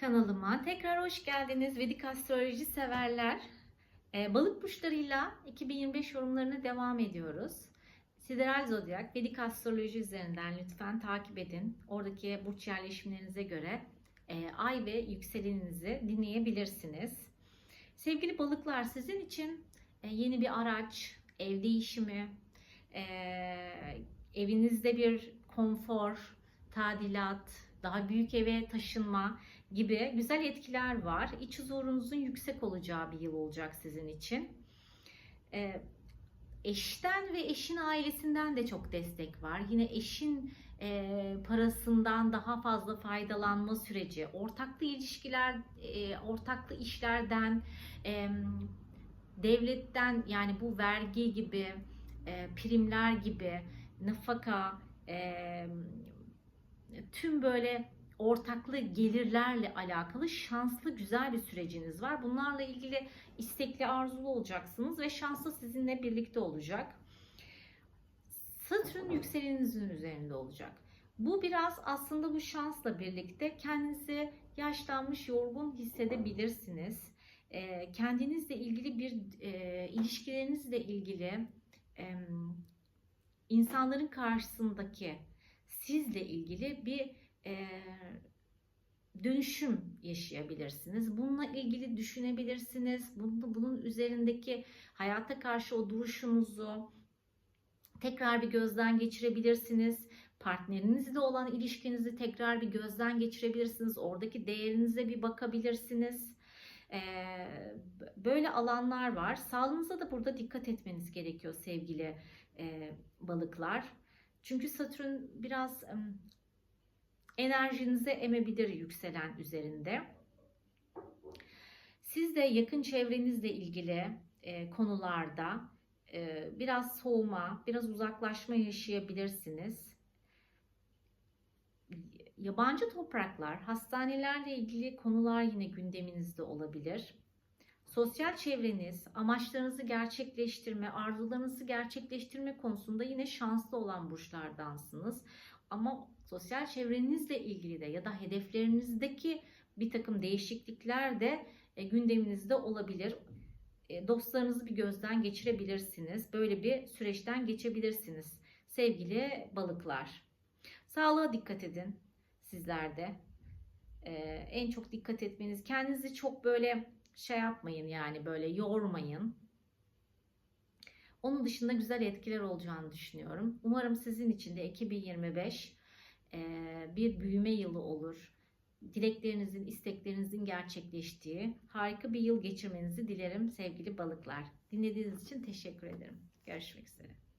Kanalıma tekrar hoş geldiniz Vedik Astroloji severler. Ee, balık burçlarıyla 2025 yorumlarına devam ediyoruz. Sideral Zodyak Vedik Astroloji üzerinden lütfen takip edin. Oradaki burç yerleşimlerinize göre e, ay ve yükseleninizi dinleyebilirsiniz. Sevgili balıklar sizin için e, yeni bir araç, ev değişimi, e, evinizde bir konfor, tadilat, daha büyük eve taşınma gibi güzel etkiler var. İç huzurunuzun yüksek olacağı bir yıl olacak sizin için. Ee, eşten ve eşin ailesinden de çok destek var. Yine eşin e, parasından daha fazla faydalanma süreci, ortaklı ilişkiler, e, ortaklı işlerden, e, devletten yani bu vergi gibi, e, primler gibi, nafaka, e, tüm böyle ortaklı gelirlerle alakalı şanslı güzel bir süreciniz var. Bunlarla ilgili istekli arzulu olacaksınız ve şanslı sizinle birlikte olacak. Satürn yükselenizin üzerinde olacak. Bu biraz aslında bu şansla birlikte kendinizi yaşlanmış, yorgun hissedebilirsiniz. E, kendinizle ilgili bir e, ilişkilerinizle ilgili insanların karşısındaki sizle ilgili bir e, dönüşüm yaşayabilirsiniz. Bununla ilgili düşünebilirsiniz. Bunun, bunun üzerindeki hayata karşı o duruşunuzu tekrar bir gözden geçirebilirsiniz. Partnerinizle olan ilişkinizi tekrar bir gözden geçirebilirsiniz. Oradaki değerinize bir bakabilirsiniz. Ee, böyle alanlar var. Sağlığınıza da burada dikkat etmeniz gerekiyor sevgili e, balıklar. Çünkü Satürn biraz enerjinizi emebilir yükselen üzerinde. Siz de yakın çevrenizle ilgili e, konularda e, biraz soğuma, biraz uzaklaşma yaşayabilirsiniz. Yabancı topraklar, hastanelerle ilgili konular yine gündeminizde olabilir. Sosyal çevreniz, amaçlarınızı gerçekleştirme, arzularınızı gerçekleştirme konusunda yine şanslı olan burçlardansınız. Ama sosyal çevrenizle ilgili de ya da hedeflerinizdeki bir takım değişiklikler de e, gündeminizde olabilir. E, dostlarınızı bir gözden geçirebilirsiniz. Böyle bir süreçten geçebilirsiniz sevgili balıklar. Sağlığa dikkat edin sizlerde. E, en çok dikkat etmeniz, kendinizi çok böyle şey yapmayın yani böyle yormayın. Onun dışında güzel etkiler olacağını düşünüyorum. Umarım sizin için de 2025 bir büyüme yılı olur. Dileklerinizin, isteklerinizin gerçekleştiği harika bir yıl geçirmenizi dilerim sevgili balıklar. Dinlediğiniz için teşekkür ederim. Görüşmek üzere.